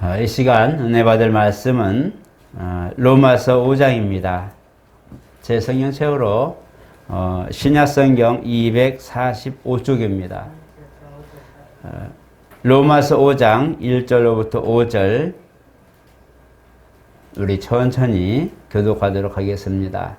어, 이 시간 은혜 받을 말씀은 어, 로마서 5장입니다. 제 성경 책으로 어, 신약성경 245쪽입니다. 로마서 5장 1절로부터 5절 우리 천천히 교독하도록 하겠습니다.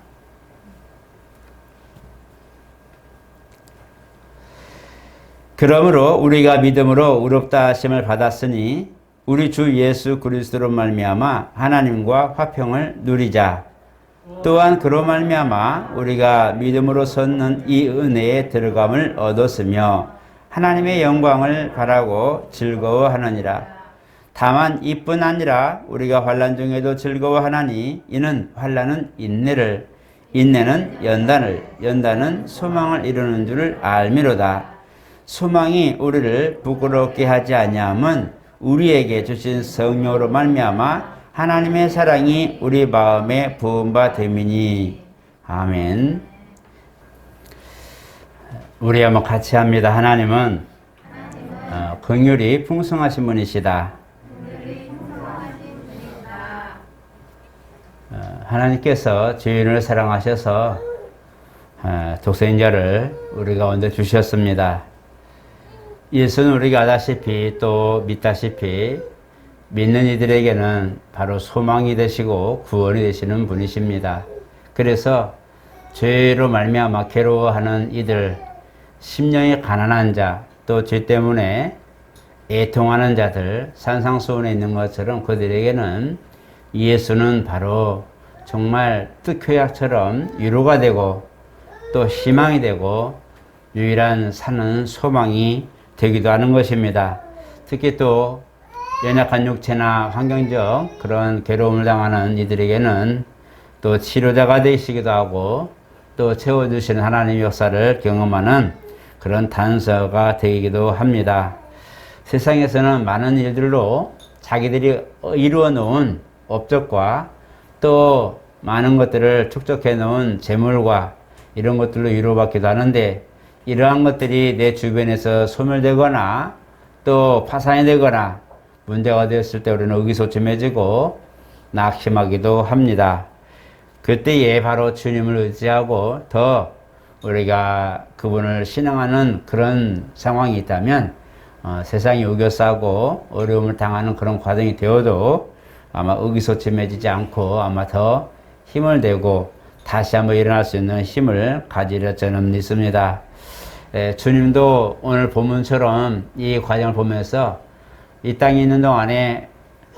그러므로 우리가 믿음으로 의롭다 하심을 받았으니 우리 주 예수 그리스도로 말미암아 하나님과 화평을 누리자. 또한 그로 말미암아 우리가 믿음으로 섰는 이 은혜에 들어감을 얻었으며 하나님의 영광을 바라고 즐거워하느니라. 다만 이뿐 아니라 우리가 환란 중에도 즐거워하나니 이는 환란은 인내를 인내는 연단을 연단은 소망을 이루는 줄을 알미로다. 소망이 우리를 부끄럽게 하지 아니함은 우리에게 주신 성령으로 말미암아 하나님의 사랑이 우리 마음에 부은 바 됨이니 아멘. 우리 한번 같이 합니다. 하나님은 어, 긍휼이 풍성하신 분이시다. 어, 하나님께서 죄인을 사랑하셔서 어, 독생자를 우리 가운데 주셨습니다. 예수는 우리가 아다시피 또 믿다시피 믿는 이들에게는 바로 소망이 되시고 구원이 되시는 분이십니다. 그래서 죄로 말미암아 괴로워하는 이들, 심령이 가난한 자, 또 죄 때문에 애통하는 자들, 산상수훈에 있는 것처럼 그들에게는 예수는 바로 정말 특효약처럼 위로가 되고 또 희망이 되고 유일한 사는 소망이 되기도 하는 것입니다. 특히 또 연약한 육체나 환경적 그런 괴로움을 당하는 이들에게는 또 치료자가 되시기도 하고 또 채워주시는 하나님의 역사를 경험하는 그런 단서가 되기도 합니다. 세상에서는 많은 일들로 자기들이 이루어 놓은 업적과 또 많은 것들을 축적해 놓은 재물과 이런 것들로 위로받기도 하는데 이러한 것들이 내 주변에서 소멸되거나 또 파산이 되거나 문제가 되었을 때 우리는 의기소침해지고 낙심하기도 합니다. 그때에 바로 주님을 의지하고 더 우리가 그분을 신앙하는 그런 상황이 있다면 어, 세상이 우겨싸고 어려움을 당하는 그런 과정이 되어도 아마 의기소침해지지 않고 아마 더 힘을 내고 다시 한번 일어날 수 있는 힘을 가지려 저는 믿습니다. 예, 주님도 오늘 본문처럼 이 과정을 보면서 이 땅에 있는 동안에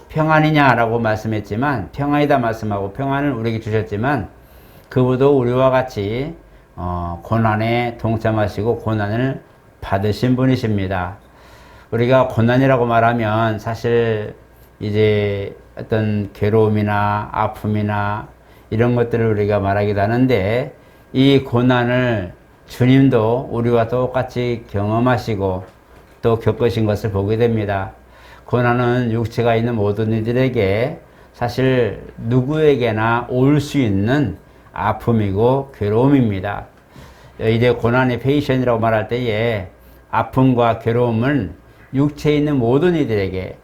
평안이냐라고 말씀했지만 평안이다 말씀하고 평안을 우리에게 주셨지만 그분도 우리와 같이 어, 고난에 동참하시고 고난을 받으신 분이십니다. 우리가 고난이라고 말하면 사실 이제 어떤 괴로움이나 아픔이나 이런 것들을 우리가 말하기도 하는데 이 고난을 주님도 우리와 똑같이 경험하시고 또 겪으신 것을 보게 됩니다. 고난은 육체가 있는 모든 이들에게 사실 누구에게나 올 수 있는 아픔이고 괴로움입니다. 이제 고난의 페이션이라고 말할 때에 아픔과 괴로움은 육체에 있는 모든 이들에게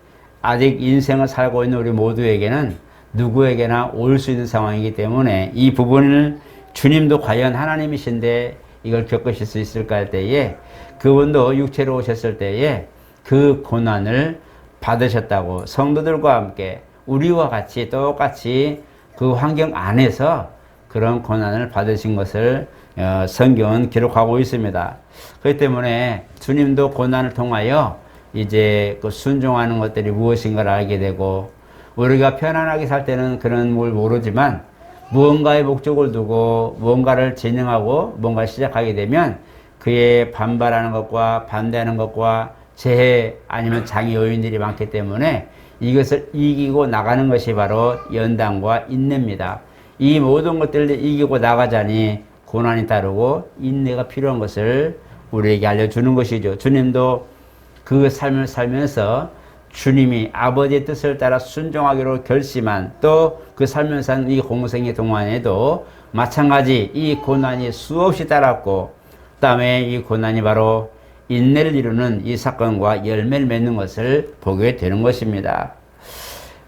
아직 인생을 살고 있는 우리 모두에게는 누구에게나 올 수 있는 상황이기 때문에 이 부분을 주님도 과연 하나님이신데 이걸 겪으실 수 있을까 할 때에 그분도 육체로 오셨을 때에 그 고난을 받으셨다고 성도들과 함께 우리와 같이 똑같이 그 환경 안에서 그런 고난을 받으신 것을 어, 성경은 기록하고 있습니다. 그렇기 때문에 주님도 고난을 통하여 이제 그 순종하는 것들이 무엇인가를 알게 되고 우리가 편안하게 살 때는 그런 걸 모르지만 무언가의 목적을 두고 무언가를 진행하고 뭔가 시작하게 되면 그에 반발하는 것과 반대하는 것과 재해 아니면 장애 요인들이 많기 때문에 이것을 이기고 나가는 것이 바로 연단과 인내입니다. 이 모든 것들을 이기고 나가자니 고난이 따르고 인내가 필요한 것을 우리에게 알려주는 것이죠. 주님도 그 삶을 살면서 주님이 아버지의 뜻을 따라 순종하기로 결심한 또 그 살면서 이 공생의 동안에도 마찬가지 이 고난이 수없이 따랐고 그 다음에 이 고난이 바로 인내를 이루는 이 사건과 열매를 맺는 것을 보게 되는 것입니다.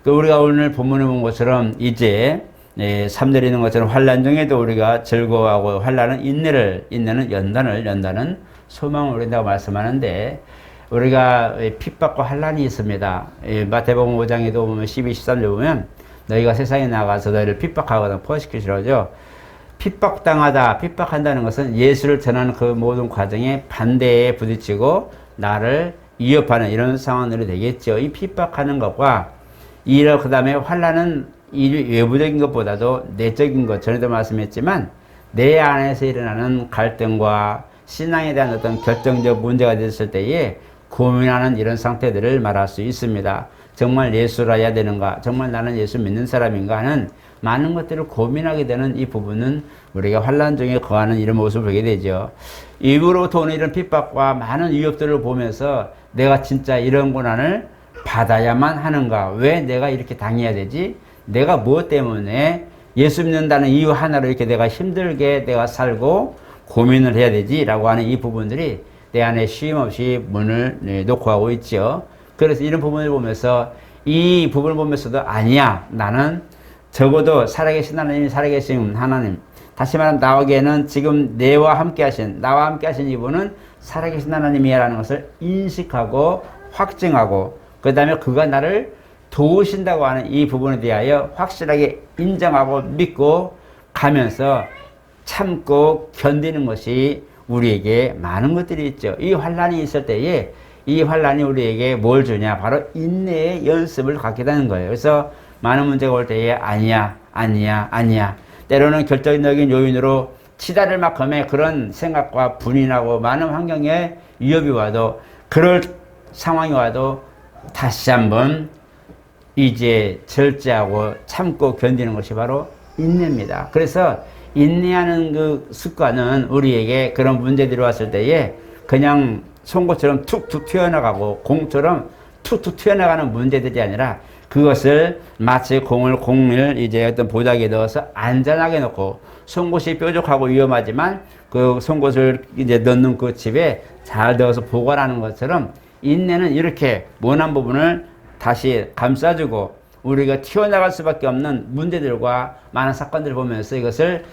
또 우리가 오늘 본문에 본 것처럼 이제 예, 삶 내리는 것처럼 환란 중에도 우리가 즐거워하고 환란은 인내를 인내는 연단을 연단은 소망을 우린다고 말씀하는데 우리가 핍박과 환란이 있습니다. 예, 마태복음 5장에도 보면 12, 13절 보면 너희가 세상에 나가서 너희를 핍박하거나 포식시키시라죠. 핍박당하다, 핍박한다는 것은 예수를 전하는 그 모든 과정에 반대에 부딪히고 나를 위협하는 이런 상황들이 되겠죠. 이 핍박하는 것과 이러 그 다음에 환란은 이 외부적인 것보다도 내적인 것 전에도 말씀했지만 내 안에서 일어나는 갈등과 신앙에 대한 어떤 결정적 문제가 됐을 때에 고민하는 이런 상태들을 말할 수 있습니다. 정말 예수라야 되는가? 정말 나는 예수 믿는 사람인가? 하는 많은 것들을 고민하게 되는 이 부분은 우리가 환란 중에 거하는 이런 모습을 보게 되죠. 입으로부터 오는 이런 핍박과 많은 위협들을 보면서 내가 진짜 이런 고난을 받아야만 하는가? 왜 내가 이렇게 당해야 되지? 내가 무엇 때문에 예수 믿는다는 이유 하나로 이렇게 내가 힘들게 내가 살고 고민을 해야 되지? 라고 하는 이 부분들이 내 안에 쉼 없이 문을 네, 놓고 하고 있죠. 그래서 이런 부분을 보면서 이 부분을 보면서도 아니야. 나는 적어도 살아계신 하나님이 살아계신 하나님. 다시 말하면 나에게는 지금 내와 함께 하신, 나와 함께 하신 이분은 살아계신 하나님이라는 것을 인식하고 확증하고 그 다음에 그가 나를 도우신다고 하는 이 부분에 대하여 확실하게 인정하고 믿고 가면서 참고 견디는 것이 우리에게 많은 것들이 있죠. 이 환란이 있을 때에 이 환란이 우리에게 뭘 주냐? 바로 인내의 연습을 갖게 되는 거예요. 그래서 많은 문제가 올 때에 아니야, 아니야, 아니야. 때로는 결정적인 요인으로 치다를 막음에 그런 생각과 분이 나고 많은 환경에 위협이 와도 그럴 상황이 와도 다시 한번 이제 절제하고 참고 견디는 것이 바로 인내입니다. 그래서 인내하는 그 습관은 우리에게 그런 문제들이 왔을 때에 그냥 송곳처럼 툭툭 튀어나가고 공처럼 툭툭 튀어나가는 문제들이 아니라 그것을 마치 공을 공을 이제 어떤 보자기에 넣어서 안전하게 놓고 송곳이 뾰족하고 위험하지만 그 송곳을 이제 넣는 그 집에 잘 넣어서 보관하는 것처럼 인내는 이렇게 모난 부분을 다시 감싸주고 우리가 튀어나갈 수밖에 없는 문제들과 많은 사건들을 보면서 이것을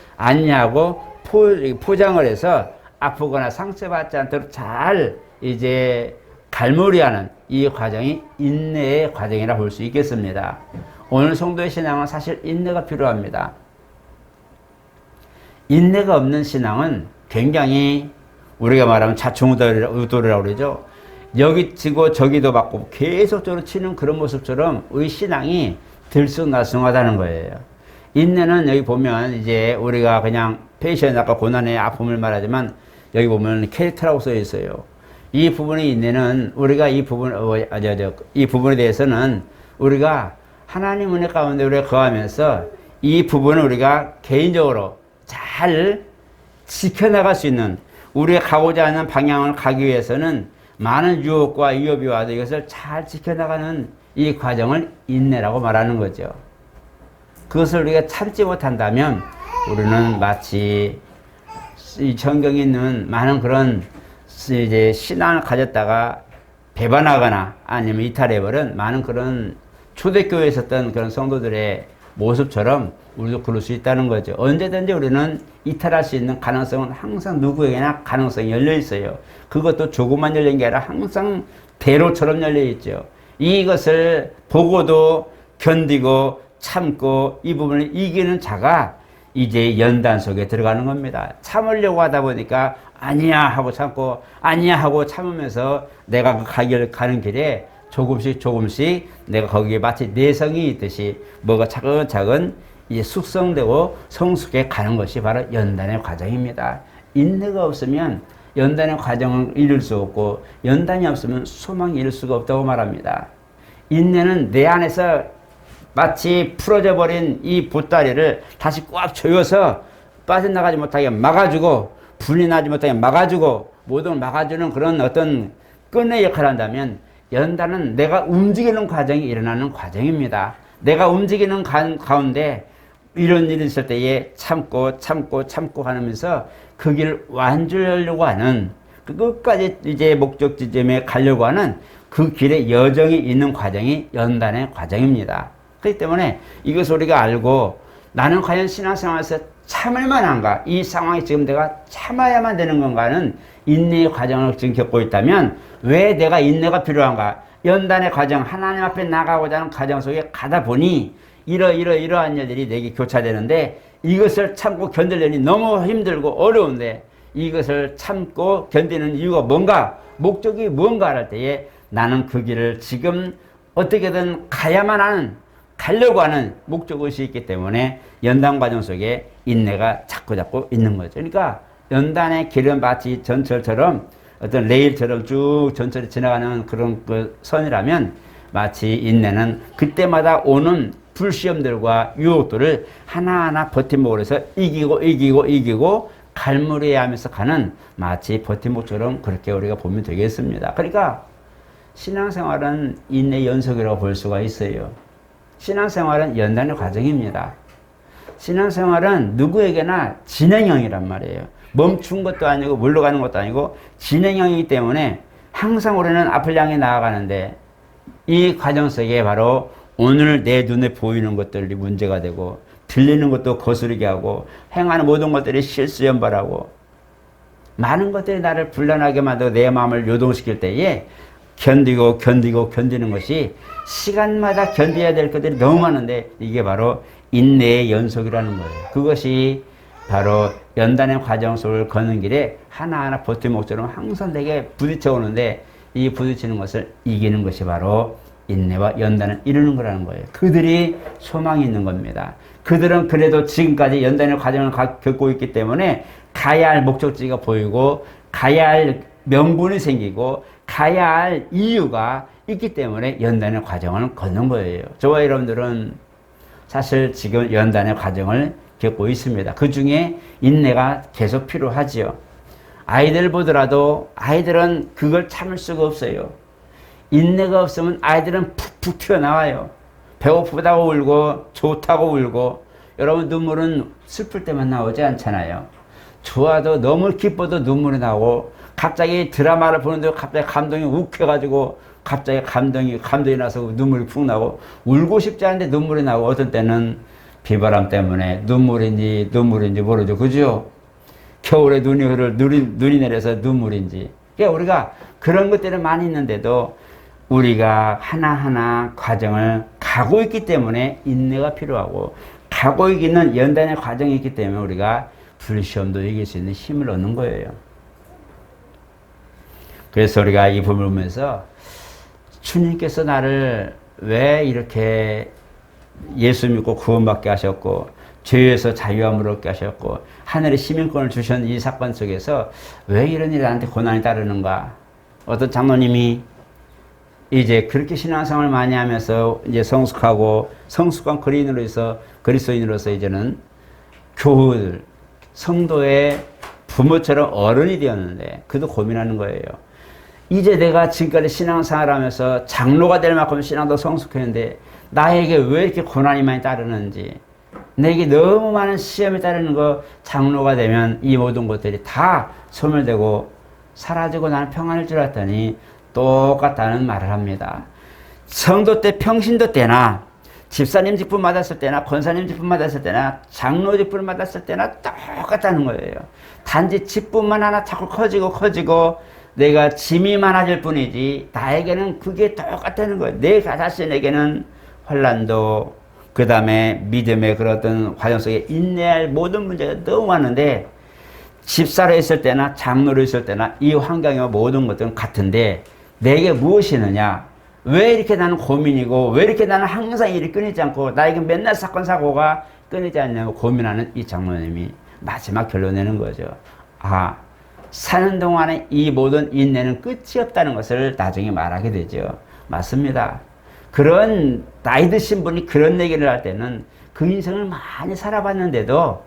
포, 포장을 해서 아프거나 상처받지 않도록 잘 이제 갈무리하는 이 과정이 인내의 과정이라 볼 수 있겠습니다. 오늘 성도의 신앙은 사실 인내가 필요합니다. 인내가 없는 신앙은 굉장히 우리가 말하면 자충우돌이라고 그러죠. 여기 치고 저기도 받고 계속적으로 치는 그런 모습처럼 우리 신앙이 들쑥날쑥하다는 거예요. 인내는 여기 보면 이제 우리가 그냥 패션 아까 고난의 아픔을 말하지만 여기 보면 캐릭터라고 써 있어요. 이 부분의 인내는 우리가 이 부분 어, 아, 저, 저, 이 부분에 대해서는 우리가 하나님 은혜 가운데 우리가 거하면서 이 부분을 우리가 개인적으로 잘 지켜나갈 수 있는 우리가 가고자 하는 방향을 가기 위해서는 많은 유혹과 위협이 와도 이것을 잘 지켜나가는 이 과정을 인내라고 말하는 거죠. 그것을 우리가 참지 못한다면 우리는 마치 이 성경에 있는 많은 그런 이제 신앙을 가졌다가 배반하거나 아니면 이탈해버린 많은 그런 초대교회에 있었던 그런 성도들의 모습처럼 우리도 그럴 수 있다는 거죠. 언제든지 우리는 이탈할 수 있는 가능성은 항상 누구에게나 가능성이 열려 있어요. 그것도 조금만 열린 게 아니라 항상 대로처럼 열려 있죠. 이것을 보고도 견디고 참고 이 부분을 이기는 자가 이제 연단 속에 들어가는 겁니다. 참으려고 하다 보니까 아니야 하고 참고 아니야 하고 참으면서 내가 그 가길 가는 길에 조금씩 조금씩 내가 거기에 마치 내성이 있듯이 뭐가 차근차근 이제 숙성되고 성숙해 가는 것이 바로 연단의 과정입니다. 인내가 없으면 연단의 과정을 이룰 수 없고 연단이 없으면 소망이 이룰 수가 없다고 말합니다. 인내는 내 안에서 마치 풀어져 버린 이 보따리를 다시 꽉 조여서 빠져나가지 못하게 막아주고 분리 나지 못하게 막아주고 모든 걸 막아주는 그런 어떤 끈의 역할을 한다면 연단은 내가 움직이는 과정이 일어나는 과정입니다. 내가 움직이는 가운데 이런 일이 있을 때에 참고 참고 참고 하면서 그 길을 완주하려고 하는 그 끝까지 이제 목적 지점에 가려고 하는 그 길에 여정이 있는 과정이 연단의 과정입니다. 그렇기 때문에 이것을 우리가 알고 나는 과연 신앙생활에서 참을 만한가? 이 상황에 지금 내가 참아야만 되는 건가는 인내의 과정을 지금 겪고 있다면 왜 내가 인내가 필요한가? 연단의 과정, 하나님 앞에 나가고자 하는 과정 속에 가다 보니 이러 이러 이러한 일들이 내게 교차되는데 이것을 참고 견디려니 너무 힘들고 어려운데 이것을 참고 견디는 이유가 뭔가 목적이 무언가 할 때에 나는 그 길을 지금 어떻게든 가야만 하는 가려고 하는 목적의식이 있기 때문에 연단 과정 속에 인내가 자꾸 자꾸 있는 거죠. 그러니까 연단의 길은 마치 전철처럼 어떤 레일처럼 쭉 전철이 지나가는 그런 그 선이라면 마치 인내는 그때마다 오는 불시험들과 유혹들을 하나하나 버팀목으로 해서 이기고 이기고 이기고 갈무리해 하면서 가는 마치 버팀목처럼 그렇게 우리가 보면 되겠습니다. 그러니까 신앙생활은 인내 연속이라고 볼 수가 있어요. 신앙생활은 연단의 과정입니다. 신앙생활은 누구에게나 진행형이란 말이에요. 멈춘 것도 아니고 물러가는 것도 아니고 진행형이기 때문에 항상 우리는 앞을 향해 나아가는데 이 과정 속에 바로 오늘 내 눈에 보이는 것들이 문제가 되고 들리는 것도 거스르게 하고 행하는 모든 것들이 실수 연발하고 많은 것들이 나를 불안하게 만들고 내 마음을 요동시킬 때에 견디고 견디고 견디는 것이 시간마다 견뎌야 될 것들이 너무 많은데 이게 바로 인내의 연속이라는 거예요. 그것이 바로 연단의 과정 속을 걷는 길에 하나하나 버팀목처럼 항상 내게 부딪혀 오는데 이 부딪히는 것을 이기는 것이 바로 인내와 연단을 이루는 거라는 거예요. 그들이 소망이 있는 겁니다. 그들은 그래도 지금까지 연단의 과정을 겪고 있기 때문에 가야 할 목적지가 보이고 가야 할 명분이 생기고 가야 할 이유가 있기 때문에 연단의 과정을 걷는 거예요. 저와 여러분들은 사실 지금 연단의 과정을 겪고 있습니다. 그 중에 인내가 계속 필요하지요. 아이들 보더라도 아이들은 그걸 참을 수가 없어요. 인내가 없으면 아이들은 푹푹 튀어나와요. 배고프다고 울고 좋다고 울고 여러분 눈물은 슬플 때만 나오지 않잖아요. 좋아도 너무 기뻐도 눈물이 나고 갑자기 드라마를 보는데 갑자기 감동이 욱해가지고 갑자기 감동이 감동이 나서 눈물이 푹 나고 울고 싶지 않은데 눈물이 나고 어떤 때는 비바람 때문에 눈물인지 눈물인지 모르죠. 그죠? 겨울에 눈이 흐를 눈이, 눈이 내려서 눈물인지. 그러니까 우리가 그런 것들이 많이 있는데도 우리가 하나하나 과정을 가고 있기 때문에 인내가 필요하고 가고 있는 연단의 과정이 있기 때문에 우리가 불시험도 이길 수 있는 힘을 얻는 거예요. 그래서 우리가 이 부분을 보면서 주님께서 나를 왜 이렇게 예수 믿고 구원받게 하셨고 죄에서 자유함을 얻게 하셨고 하늘의 시민권을 주신 이 사건 속에서 왜 이런 일이 나한테 고난이 따르는가 어떤 장로님이 이제 그렇게 신앙생활을 많이 하면서 이제 성숙하고 성숙한 그리인으로서 그리스도인으로서 이제는 교우들 성도의 부모처럼 어른이 되었는데 그도 고민하는 거예요. 이제 내가 지금까지 신앙생활 하면서 장로가 될 만큼 신앙도 성숙했는데 나에게 왜 이렇게 고난이 많이 따르는지 내게 너무 많은 시험이 따르는 거 장로가 되면 이 모든 것들이 다 소멸되고 사라지고 나는 평안할 줄 알았더니 똑같다는 말을 합니다. 성도 때 평신도 때나 집사님 직분 받았을 때나 권사님 직분 받았을 때나 장로 직분을 받았을 때나 똑같다는 거예요. 단지 직분만 하나 자꾸 커지고 커지고 내가 짐이 많아질 뿐이지 나에게는 그게 똑같다는 거예요. 내 자신에게는 환란도 그 다음에 믿음의 그런 과정 속에 인내할 모든 문제가 너무 많은데 집사로 있을 때나 장로로 있을 때나 이 환경의 모든 것들은 같은데 내게 무엇이 있느냐? 왜 이렇게 나는 고민이고 왜 이렇게 나는 항상 일이 끊이지 않고 나에게 맨날 사건 사고가 끊이지 않냐고 고민하는 이 장로님이 마지막 결론 내는 거죠. 아 사는 동안에 이 모든 인내는 끝이 없다는 것을 나중에 말하게 되죠. 맞습니다. 그런 나이 드신 분이 그런 얘기를 할 때는 그 인생을 많이 살아봤는데도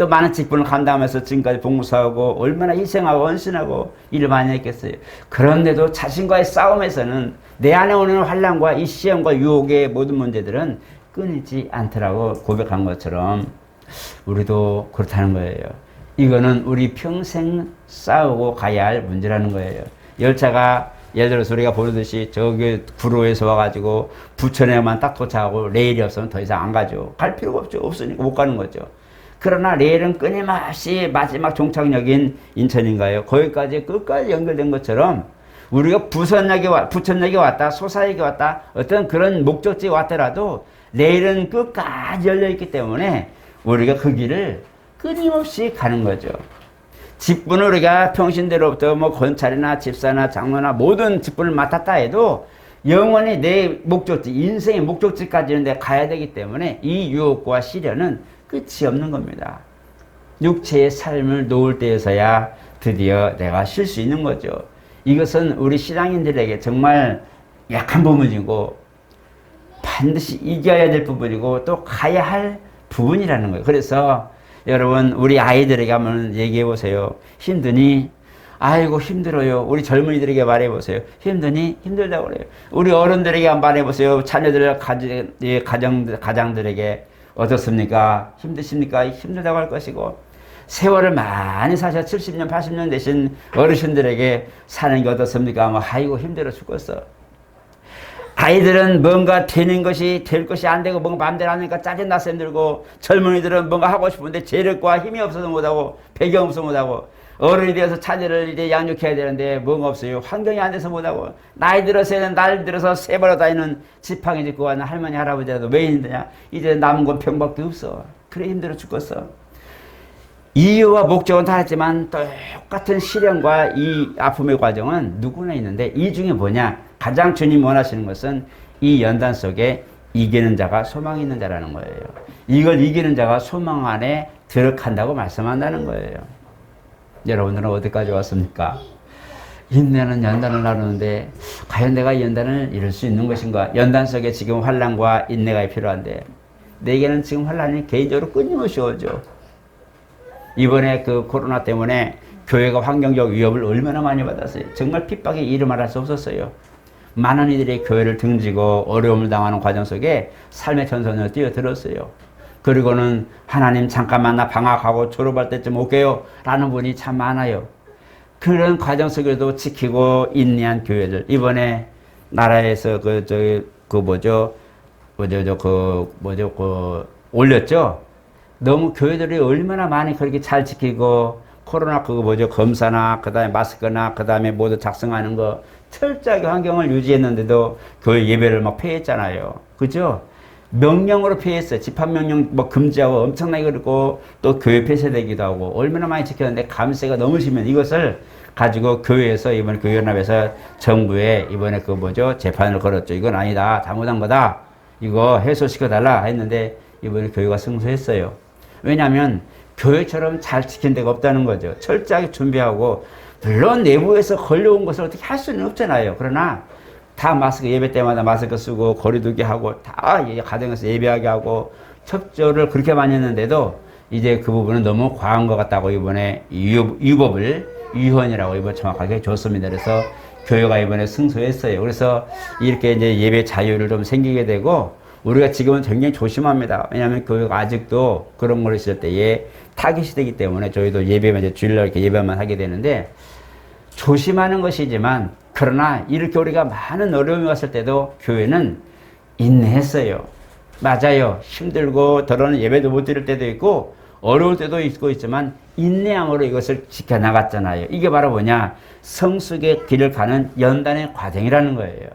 또 많은 직분을 감당하면서 지금까지 봉사하고 얼마나 희생하고 헌신하고 일을 많이 했겠어요. 그런데도 자신과의 싸움에서는 내 안에 오는 환란과 이 시험과 유혹의 모든 문제들은 끊이지 않더라고 고백한 것처럼 우리도 그렇다는 거예요. 이거는 우리 평생 싸우고 가야 할 문제라는 거예요. 열차가 예를 들어서 우리가 보듯이 저기 구로에서 와가지고 부천에만 딱 도착하고 레일이 없으면 더 이상 안 가죠. 갈 필요가 없죠. 없으니까 못 가는 거죠. 그러나 레일은 끊임없이 마지막 종착역인 인천인가요? 거기까지 끝까지 연결된 것처럼 우리가 부천역에 와, 부천역에 왔다, 소사역에 왔다, 어떤 그런 목적지에 왔더라도 레일은 끝까지 열려있기 때문에 우리가 그 길을 끊임없이 가는 거죠. 직분을 우리가 평신대로부터 뭐 건찰이나 집사나 장로나 모든 직분을 맡았다 해도 영원히 내 목적지, 인생의 목적지까지는 내가 가야 되기 때문에 이 유혹과 시련은 끝이 없는 겁니다. 육체의 삶을 놓을 때에서야 드디어 내가 쉴 수 있는 거죠. 이것은 우리 신앙인들에게 정말 약한 부분이고 반드시 이겨야 될 부분이고 또 가야 할 부분이라는 거예요. 그래서 여러분 우리 아이들에게 한번 얘기해 보세요. 힘드니? 아이고 힘들어요. 우리 젊은이들에게 말해 보세요. 힘드니? 힘들다고 그래요. 우리 어른들에게 한번 말해 보세요. 자녀들 가정 가정 가장들에게 어떻습니까? 힘드십니까? 힘들다고 할 것이고 세월을 많이 사셔 70년 80년 되신 어르신들에게 사는 게 어떻습니까? 뭐 아이고 힘들어 죽겠어. 아이들은 뭔가 되는 것이 될 것이 안 되고 뭔가 마음대로 하니까 짜증나서 힘들고 젊은이들은 뭔가 하고 싶은데 재력과 힘이 없어서 못하고 배경 없어서 못하고 어른이 되어서 자녀를 이제 양육해야 되는데 뭔가 없어요. 환경이 안 돼서 못하고 나이 들어서는 날 들어서 세벌어 다니는 지팡이 짚고 가는 할머니 할아버지라도 왜 힘드냐? 이제 남은 건 병밖에 없어. 그래 힘들어 죽겠어. 이유와 목적은 다르지만 똑같은 시련과 이 아픔의 과정은 누구나 있는데 이 중에 뭐냐? 가장 주님 원하시는 것은 이 연단 속에 이기는 자가 소망 있는 자라는 거예요. 이걸 이기는 자가 소망 안에 들어간다고 말씀한다는 거예요. 여러분들은 어디까지 왔습니까? 인내는 연단을 나누는데 과연 내가 연단을 이룰 수 있는 것인가? 연단 속에 지금 환란과 인내가 필요한데 내게는 지금 환란이 개인적으로 끊임없이 오죠. 이번에 그 코로나 때문에 교회가 환경적 위협을 얼마나 많이 받았어요. 정말 핍박의 이름 알할 수 없었어요. 많은 이들이 교회를 등지고 어려움을 당하는 과정 속에 삶의 전선을 뛰어들었어요. 그리고는 하나님 잠깐만 나 방학하고 졸업할 때쯤 올게요. 라는 분이 참 많아요. 그런 과정 속에도 지키고 인내한 교회들. 이번에 나라에서 그, 저기, 그 뭐죠? 뭐죠, 저, 그, 뭐죠, 그, 올렸죠? 너무 교회들이 얼마나 많이 그렇게 잘 지키고 코로나 그거 뭐죠 검사나 그 다음에 마스크나 그 다음에 모두 작성하는 거 철저하게 환경을 유지했는데도 교회 예배를 막 폐했잖아요. 그죠? 명령으로 폐했어요. 집합명령 뭐 금지하고 엄청나게 그리고 또 교회 폐쇄되기도 하고 얼마나 많이 지켰는데 감세가 너무 심면 이것을 가지고 교회에서 이번에 교회연합에서 정부에 이번에 그 뭐죠 재판을 걸었죠. 이건 아니다. 잘못한 거다. 이거 해소시켜 달라 했는데 이번에 교회가 승소했어요. 왜냐하면 교회처럼 잘 지킨 데가 없다는 거죠. 철저하게 준비하고 물론 내부에서 걸려온 것을 어떻게 할 수는 없잖아요. 그러나 다 마스크 예배 때마다 마스크 쓰고 거리두기 하고 다 가정에서 예배하게 하고 첩조를 그렇게 많이 했는데도 이제 그 부분은 너무 과한 것 같다고 이번에 유법을 유헌이라고 이번 정확하게 줬습니다. 그래서 교회가 이번에 승소했어요. 그래서 이렇게 이제 예배 자유를 좀 생기게 되고 우리가 지금은 굉장히 조심합니다. 왜냐하면 교회가 아직도 그런 걸 있을 때에 타깃이 되기 때문에 저희도 예배만 이제 주일날 이렇게 예배만 하게 되는데 조심하는 것이지만 그러나 이렇게 우리가 많은 어려움이 왔을 때도 교회는 인내했어요. 맞아요. 힘들고 더러는 예배도 못 드릴 때도 있고 어려울 때도 있고 있지만 인내함으로 이것을 지켜나갔잖아요. 이게 바로 뭐냐? 성숙의 길을 가는 연단의 과정이라는 거예요.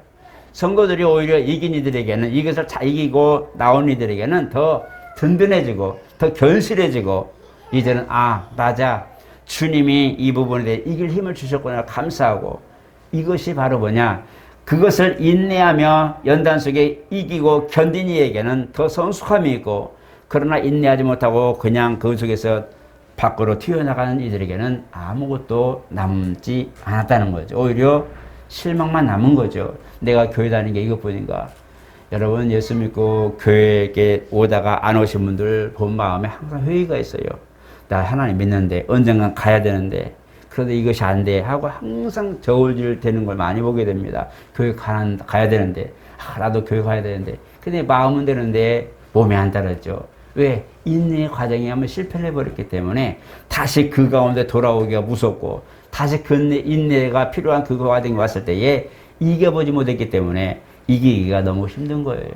선거들이 오히려 이긴 이들에게는 이것을 잘 이기고 나온 이들에게는 더 든든해지고 더 견실해지고 이제는 아 맞아 주님이 이 부분에 대해 이길 힘을 주셨구나 감사하고 이것이 바로 뭐냐 그것을 인내하며 연단 속에 이기고 견딘 이에게는 더 성숙함이 있고 그러나 인내하지 못하고 그냥 그 속에서 밖으로 튀어나가는 이들에게는 아무것도 남지 않았다는 거죠. 오히려 실망만 남은 거죠. 내가 교회 다니는 게 이것뿐인가. 여러분 예수 믿고 교회에 오다가 안 오신 분들 본 마음에 항상 회의가 있어요. 나 하나님 믿는데 언젠간 가야 되는데 그런데 이것이 안 돼 하고 항상 저울질 되는 걸 많이 보게 됩니다. 교회 가는, 가야 되는데 아, 나도 교회 가야 되는데 근데 마음은 되는데 몸이 안 따랐죠. 왜? 인내의 과정이 한번 실패를 해버렸기 때문에 다시 그 가운데 돌아오기가 무섭고 다시 그 인내가 필요한 그 과정이 왔을 때에 이겨보지 못했기 때문에 이기기가 너무 힘든 거예요.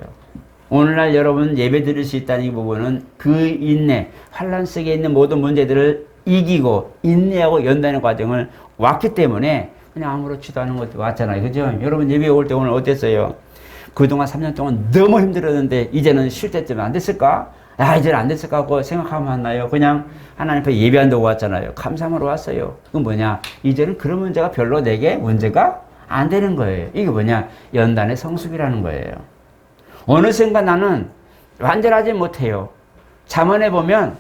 오늘날 여러분 예배 드릴 수 있다는 이 부분은 그 인내, 환란 속에 있는 모든 문제들을 이기고 인내하고 연다는 과정을 왔기 때문에 그냥 아무렇지도 않은 것도 왔잖아요. 그죠? 여러분 예배 올 때 오늘 어땠어요? 그동안 3년 동안 너무 힘들었는데 이제는 쉴 때쯤 안 됐을까? 아, 이제는 안 됐을까 하고 생각하면 왔나요? 그냥 하나님 앞에 예배한다고 왔잖아요. 감사하러 왔어요. 그건 뭐냐? 이제는 그런 문제가 별로 내게 문제가 안 되는 거예요. 이게 뭐냐? 연단의 성숙이라는 거예요. 어느 순간 나는 완전하지 못해요. 잠언에 보면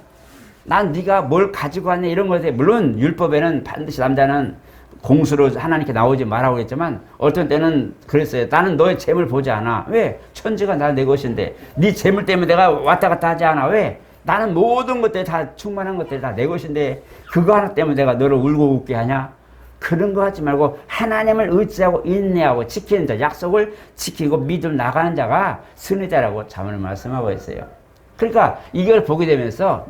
난 네가 뭘 가지고 왔냐 이런 것에 물론 율법에는 반드시 남자는 공수로 하나님께 나오지 말라고 했지만 어떤 때는 그랬어요. 나는 너의 재물 보지 않아. 왜? 천지가 다내 것인데 네 재물 때문에 내가 왔다 갔다 하지 않아. 왜? 나는 모든 것들이 다 충만한 것들이 다내 것인데 그거 하나 때문에 내가 너를 울고 웃게 하냐? 그런 거 하지 말고 하나님을 의지하고 인내하고 지키는 자, 약속을 지키고 믿음 나가는 자가 승리자라고 자문을 말씀하고 있어요. 그러니까 이걸 보게 되면서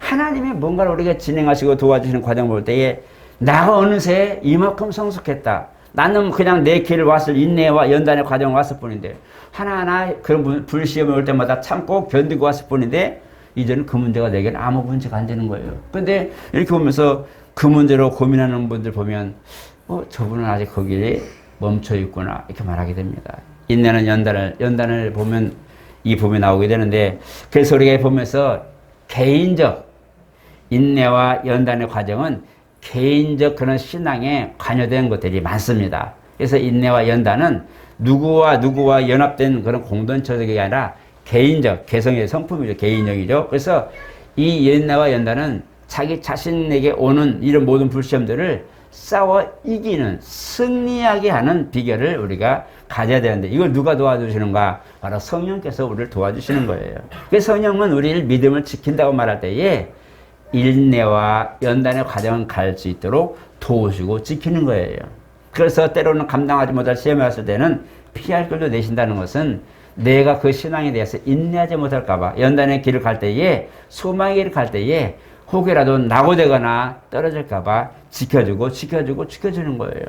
하나님이 뭔가를 우리가 진행하시고 도와주시는 과정 볼 때에 나가 어느새 이만큼 성숙했다. 나는 그냥 내 길을 왔을 인내와 연단의 과정을 왔을 뿐인데 하나하나 그런 불시험이 올 때마다 참고 견디고 왔을 뿐인데 이제는 그 문제가 내게는 아무 문제가 안 되는 거예요. 근데 이렇게 보면서 그 문제로 고민하는 분들 보면 어, 저분은 아직 거기에 멈춰 있구나 이렇게 말하게 됩니다. 인내는 연단을 연단을 보면 이 부분이 나오게 되는데 그래서 우리가 보면서 개인적 인내와 연단의 과정은 개인적 그런 신앙에 관여된 것들이 많습니다. 그래서 인내와 연단은 누구와 누구와 연합된 그런 공동체적이 아니라 개인적, 개성의 성품이죠. 개인적이죠. 그래서 이 인내와 연단은 자기 자신에게 오는 이런 모든 불시험들을 싸워 이기는 승리하게 하는 비결을 우리가 가져야 되는데 이걸 누가 도와주시는가? 바로 성령께서 우리를 도와주시는 거예요. 그 성령은 우리를 믿음을 지킨다고 말할 때에 일내와 연단의 과정을 갈 수 있도록 도우시고 지키는 거예요. 그래서 때로는 감당하지 못할 시험에 왔을 때는 피할 길도 내신다는 것은 내가 그 신앙에 대해서 인내하지 못할까봐 연단의 길을 갈 때에 소망의 길을 갈 때에 혹이라도 낙오되거나 떨어질까봐 지켜주고 지켜주고 지켜주는 거예요.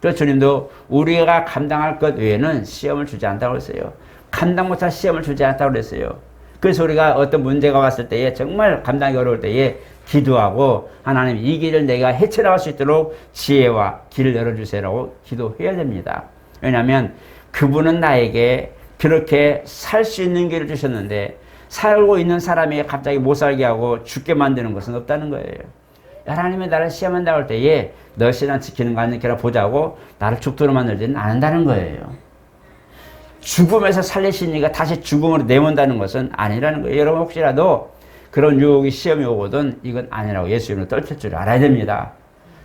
그래서 주님도 우리가 감당할 것 외에는 시험을 주지 않다고 했어요. 감당 못할 시험을 주지 않다고 그랬어요. 그래서 우리가 어떤 문제가 왔을 때에 정말 감당이 어려울 때에 기도하고 하나님 이 길을 내가 헤쳐나갈 수 있도록 지혜와 길을 열어주세요라고 기도해야 됩니다. 왜냐하면 그분은 나에게 그렇게 살 수 있는 길을 주셨는데 살고 있는 사람이 갑자기 못 살게 하고 죽게 만드는 것은 없다는 거예요. 하나님이 나를 시험한다고 할 때에 너 신앙 지키는 거 아니니까 보자고 나를 죽도록 만들지는 않는다는 거예요. 죽음에서 살리시니까 다시 죽음으로 내몬다는 것은 아니라는 거예요. 여러분 혹시라도 그런 유혹이 시험이 오거든 이건 아니라고 예수님은 떨칠 줄 알아야 됩니다.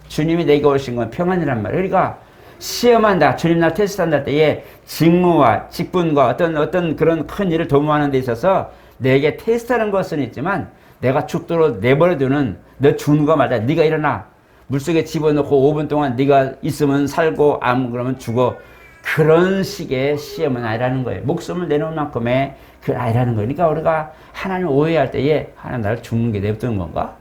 주님이 내게 오신 건 평안이란 말이에요. 그러니까 시험한다. 주님 날 테스트한다 때에 직무와 직분과 어떤 어떤 그런 큰 일을 도모하는 데 있어서 내게 테스트하는 것은 있지만 내가 죽도록 내버려두는 너 죽는 거 맞아. 네가 일어나. 물속에 집어넣고 5분 동안 네가 있으면 살고 안 그러면 죽어. 그런 식의 시험은 아니라는 거예요. 목숨을 내놓은 만큼의 그 아니라는 거예요. 그러니까 우리가 하나님 오해할 때에 하나님 나를 죽는 게 내버리는 건가?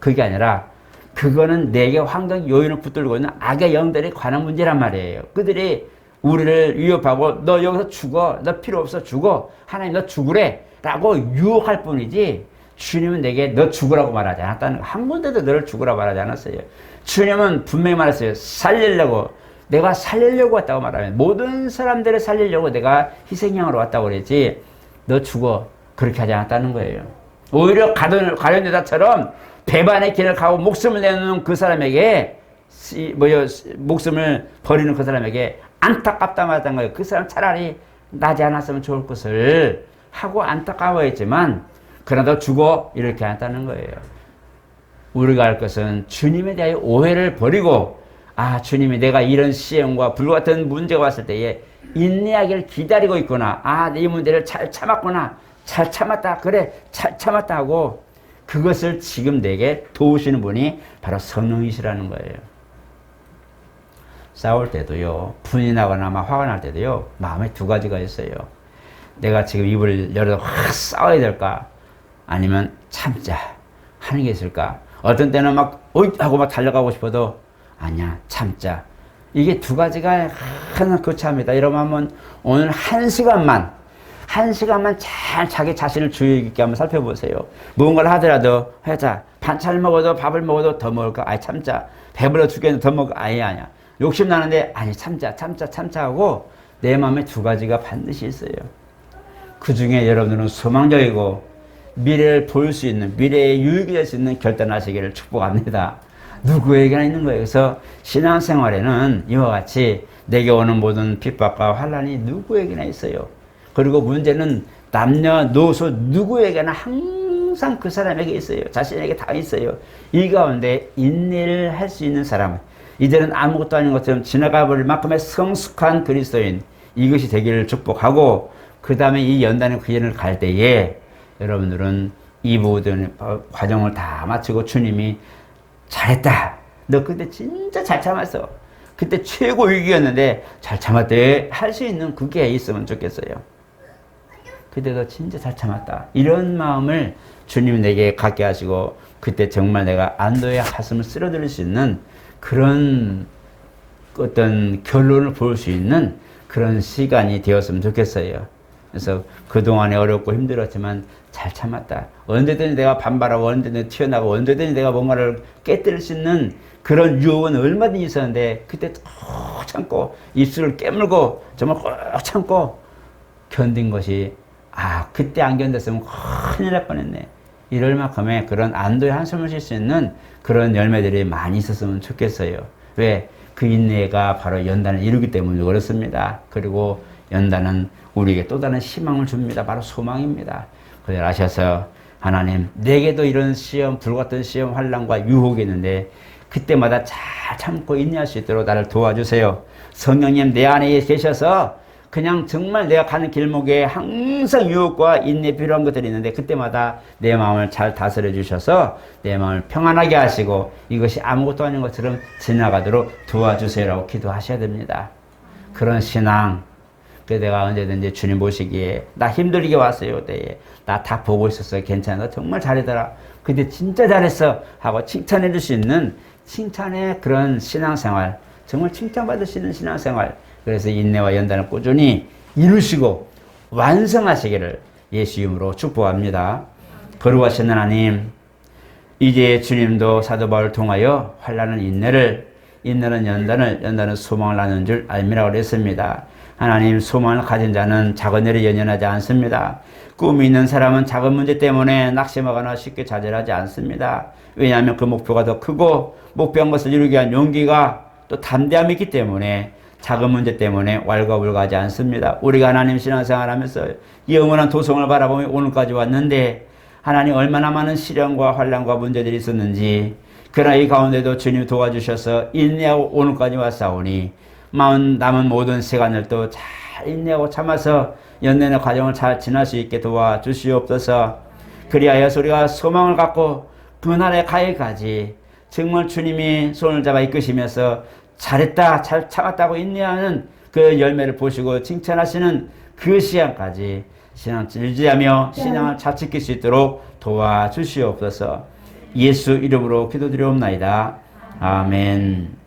그게 아니라 그거는 내게 황당 요인을 붙들고 있는 악의 영들에 관한 문제란 말이에요. 그들이 우리를 위협하고 너 여기서 죽어. 너 필요 없어. 죽어. 하나님 너 죽으래. 라고 유혹할 뿐이지 주님은 내게 너 죽으라고 말하지 않았다는 거. 한 군데도 너를 죽으라고 말하지 않았어요. 주님은 분명히 말했어요. 살리려고 내가 살리려고 왔다고 말하면 모든 사람들을 살리려고 내가 희생양으로 왔다고 그랬지 너 죽어 그렇게 하지 않았다는 거예요. 오히려 가련 여자처럼 배반의 길을 가고 목숨을 내놓는 그 사람에게 뭐요 목숨을 버리는 그 사람에게 안타깝다 말했던 거예요. 그 사람 차라리 나지 않았으면 좋을 것을 하고 안타까워했지만 그러다 죽어 이렇게 했다는 거예요. 우리가 할 것은 주님에 대하여 오해를 버리고 아, 주님이 내가 이런 시험과 불 같은 문제가 왔을 때에 인내하기를 기다리고 있구나. 아, 이 문제를 잘 참았구나. 잘 참았다. 그래, 잘 참았다 하고 그것을 지금 내게 도우시는 분이 바로 성령이시라는 거예요. 싸울 때도요, 분이 나거나 막 화가 날 때도요, 마음에 두 가지가 있어요. 내가 지금 입을 열어서 확 싸워야 될까? 아니면 참자 하는 게 있을까? 어떤 때는 막, 어이! 하고 막 달려가고 싶어도 아니야, 참자. 이게 두 가지가 하나 거치합니다. 이러면 오늘 한 시간만, 한 시간만 잘 자기 자신을 주의 깊게 한번 살펴보세요. 무언가를 하더라도, 하자. 반찬을 먹어도 밥을 먹어도 더 먹을까? 아니, 참자. 배불러 죽겠는데 더 먹을까? 아니, 아니야. 욕심 나는데, 아니, 참자, 참자, 참자 하고, 내 마음에 두 가지가 반드시 있어요. 그 중에 여러분들은 소망적이고, 미래를 볼 수 있는, 미래에 유익이 될 수 있는 결단하시기를 축복합니다. 누구에게나 있는 거예요. 그래서 신앙생활에는 이와 같이 내게 오는 모든 핍박과 환란이 누구에게나 있어요. 그리고 문제는 남녀 노소 누구에게나 항상 그 사람에게 있어요. 자신에게 다 있어요. 이 가운데 인내를 할 수 있는 사람, 이제는 아무것도 아닌 것처럼 지나가 버릴 만큼의 성숙한 그리스도인 이것이 되기를 축복하고 그 다음에 이 연단의 기회를 갈 때에 여러분들은 이 모든 과정을 다 마치고 주님이 잘했다. 너 그때 진짜 잘 참았어. 그때 최고 위기였는데 잘 참았대. 할 수 있는 그게 있으면 좋겠어요. 그때 너 진짜 잘 참았다. 이런 마음을 주님 내게 갖게 하시고 그때 정말 내가 안도의 가슴을 쓸어드릴 수 있는 그런 어떤 결론을 볼 수 있는 그런 시간이 되었으면 좋겠어요. 그래서 그동안에 어렵고 힘들었지만 잘 참았다. 언제든지 내가 반발하고 언제든지 튀어나가고 언제든지 내가 뭔가를 깨뜨릴 수 있는 그런 유혹은 얼마든지 있었는데 그때 꼭 참고 입술을 깨물고 정말 꼭 참고 견딘 것이 아 그때 안 견뎠으면 큰일 날 뻔했네. 이럴 만큼의 그런 안도의 한숨을 쉴 수 있는 그런 열매들이 많이 있었으면 좋겠어요. 왜? 그 인내가 바로 연단을 이루기 때문에 그렇습니다. 그리고 연단은 우리에게 또 다른 희망을 줍니다. 바로 소망입니다. 그걸 아셔서 하나님 내게도 이런 시험 불같은 시험 환란과 유혹이 있는데 그때마다 잘 참고 인내할 수 있도록 나를 도와주세요. 성령님 내 안에 계셔서 그냥 정말 내가 가는 길목에 항상 유혹과 인내 필요한 것들이 있는데 그때마다 내 마음을 잘 다스려 주셔서 내 마음을 평안하게 하시고 이것이 아무것도 아닌 것처럼 지나가도록 도와주세요라고 기도하셔야 됩니다. 그런 신앙 그 내가 언제든지 주님 보시기에 나 힘들게 왔어요 그때에. 나 다 보고 있었어요. 괜찮아. 정말 잘했더라. 근데 진짜 잘했어 하고 칭찬해 줄 수 있는 칭찬의 그런 신앙생활 정말 칭찬받을 수 있는 신앙생활. 그래서 인내와 연단을 꾸준히 이루시고 완성하시기를 예수 이름으로 축복합니다. 거룩하신 하나님 이제 주님도 사도 바울을 통하여 환란은 인내를 인내는 연단을 연단은 소망을 나누는 줄 알미라고 그랬습니다. 하나님 소망을 가진 자는 작은 일에 연연하지 않습니다. 꿈이 있는 사람은 작은 문제 때문에 낙심하거나 쉽게 좌절하지 않습니다. 왜냐하면 그 목표가 더 크고 목표한 것을 이루기 위한 용기가 또 담대함이 있기 때문에 작은 문제 때문에 왈가불가하지 않습니다. 우리가 하나님 신앙생활 하면서 영원한 도성을 바라보며 오늘까지 왔는데 하나님 얼마나 많은 시련과 환란과 문제들이 있었는지 그러나 이 가운데도 주님 도와주셔서 인내하고 오늘까지 왔사오니 마음 남은 모든 시간을 또 잘 인내하고 참아서 연내의 과정을 잘 지날 수 있게 도와주시옵소서. 그리하여 우리가 소망을 갖고 그날의 가기까지 정말 주님이 손을 잡아 이끄시면서 잘했다, 잘 참았다고 인내하는 그 열매를 보시고 칭찬하시는 그 시간까지 신앙 질지하며 신앙을 잘 지킬 수 있도록 도와주시옵소서. 예수 이름으로 기도드리옵나이다. 아멘.